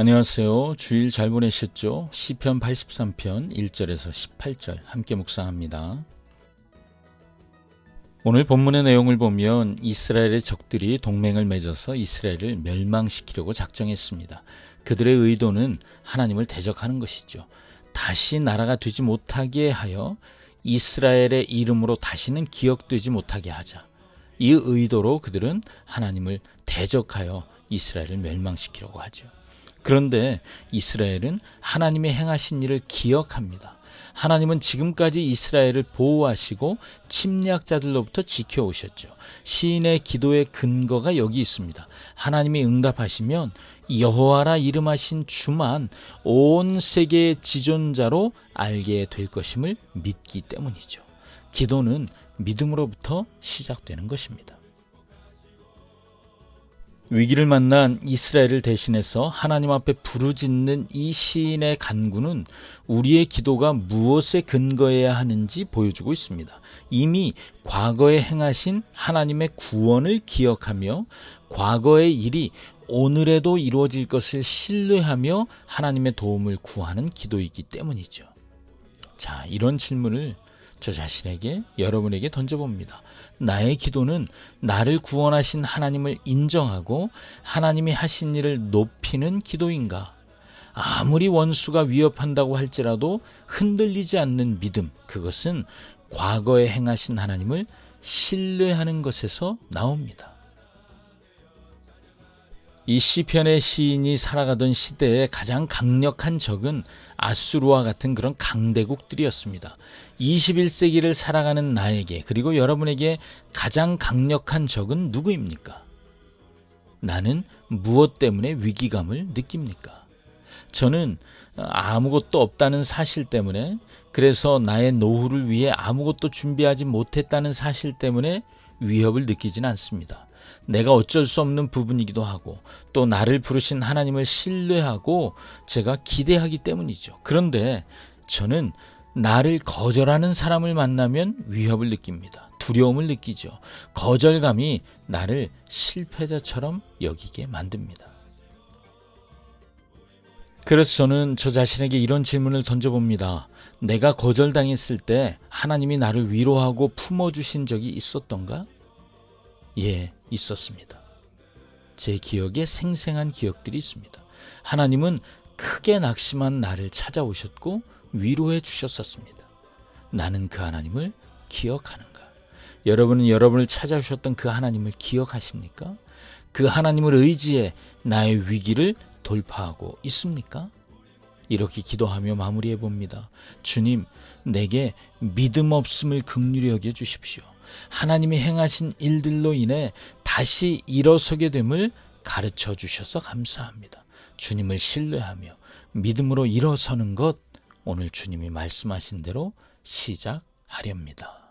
안녕하세요. 주일 잘 보내셨죠? 시편 83편 1절에서 18절 함께 묵상합니다. 오늘 본문의 내용을 보면 이스라엘의 적들이 동맹을 맺어서 이스라엘을 멸망시키려고 작정했습니다. 그들의 의도는 하나님을 대적하는 것이죠. 다시 나라가 되지 못하게 하여 이스라엘의 이름으로 다시는 기억되지 못하게 하자. 이 의도로 그들은 하나님을 대적하여 이스라엘을 멸망시키려고 하죠. 그런데 이스라엘은 하나님의 행하신 일을 기억합니다. 하나님은 지금까지 이스라엘을 보호하시고 침략자들로부터 지켜오셨죠. 시인의 기도의 근거가 여기 있습니다. 하나님이 응답하시면 여호와라 이름하신 주만 온 세계의 지존자로 알게 될 것임을 믿기 때문이죠. 기도는 믿음으로부터 시작되는 것입니다. 위기를 만난 이스라엘을 대신해서 하나님 앞에 부르짖는 이 시인의 간구는 우리의 기도가 무엇에 근거해야 하는지 보여주고 있습니다. 이미 과거에 행하신 하나님의 구원을 기억하며 과거의 일이 오늘에도 이루어질 것을 신뢰하며 하나님의 도움을 구하는 기도이기 때문이죠. 자, 이런 질문을 저 자신에게 여러분에게 던져봅니다. 나의 기도는 나를 구원하신 하나님을 인정하고 하나님이 하신 일을 높이는 기도인가? 아무리 원수가 위협한다고 할지라도 흔들리지 않는 믿음, 그것은 과거에 행하신 하나님을 신뢰하는 것에서 나옵니다. 이 시편의 시인이 살아가던 시대에 가장 강력한 적은 아수르와 같은 그런 강대국들이었습니다. 21세기를 살아가는 나에게 그리고 여러분에게 가장 강력한 적은 누구입니까? 나는 무엇 때문에 위기감을 느낍니까? 저는 아무것도 없다는 사실 때문에 그래서 나의 노후를 위해 아무것도 준비하지 못했다는 사실 때문에 위협을 느끼지는 않습니다. 내가 어쩔 수 없는 부분이기도 하고 또 나를 부르신 하나님을 신뢰하고 제가 기대하기 때문이죠. 그런데 저는 나를 거절하는 사람을 만나면 위협을 느낍니다. 두려움을 느끼죠. 거절감이 나를 실패자처럼 여기게 만듭니다. 그래서 저는 저 자신에게 이런 질문을 던져봅니다. 내가 거절당했을 때 하나님이 나를 위로하고 품어주신 적이 있었던가? 예, 있었습니다. 제 기억에 생생한 기억들이 있습니다. 하나님은 크게 낙심한 나를 찾아오셨고 위로해 주셨었습니다. 나는 그 하나님을 기억하는가? 여러분은 여러분을 찾아오셨던 그 하나님을 기억하십니까? 그 하나님을 의지해 나의 위기를 돌파하고 있습니까? 이렇게 기도하며 마무리해 봅니다. 주님, 내게 믿음 없음을 극률히 여겨 주십시오. 하나님이 행하신 일들로 인해 다시 일어서게 됨을 가르쳐 주셔서 감사합니다. 주님을 신뢰하며 믿음으로 일어서는 것 오늘 주님이 말씀하신 대로 시작하렵니다.